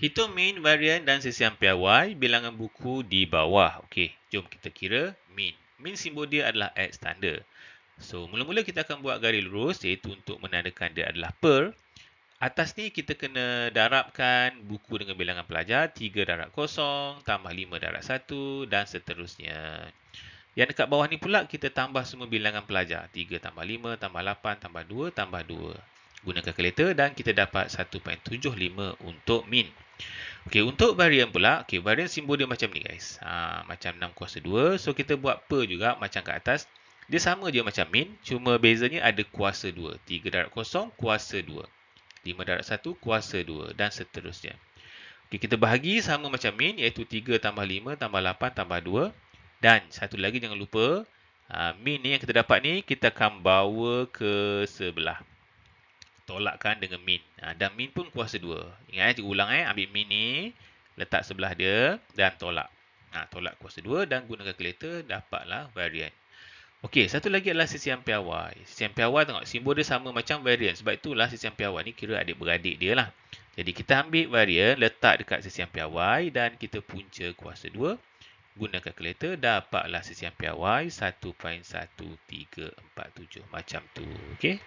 Hitung min, varian dan sesiam piawai bilangan buku di bawah. Okey, jom kita kira min. Min simbol dia adalah X tanda. So, mula-mula kita akan buat garis lurus iaitu untuk menandakan dia adalah per. Atas ni kita kena darabkan buku dengan bilangan pelajar 3 darab kosong tambah 5 darab 1 dan seterusnya. Yang dekat bawah ni pula kita tambah semua bilangan pelajar. 3 tambah 5 tambah 8 tambah 2 tambah 2 guna kalkulator dan kita dapat 1.75 untuk min. Okey, untuk varian pula, okey, varian simbol dia macam ni guys. Ha, macam 6 kuasa 2. So kita buat per juga macam kat atas. Dia sama je macam min, cuma bezanya ada kuasa 2. 3 darab kosong kuasa 2. 5 darab 1 kuasa 2 dan seterusnya. Okey, kita bahagi sama macam min iaitu 3 tambah 5 tambah 8 tambah 2 dan satu lagi jangan lupa ha, min ni yang kita dapat ni kita akan bawa ke sebelah tolakkan dengan min. Ha, dan min pun kuasa 2. Ingat eh, ulang eh. Ambil min ni, letak sebelah dia dan tolak. Ha, tolak kuasa 2 dan guna kalkulator, dapatlah varian. Okey, satu lagi adalah sisian piawai. Sisian piawai tengok, simbol dia sama macam varian. Sebab itulah sisian piawai ni kira adik-beradik dia lah. Jadi kita ambil varian, letak dekat sisian piawai dan kita punca kuasa 2. Guna kalkulator, dapatlah sisian piawai 1.1347. Macam tu. Okey.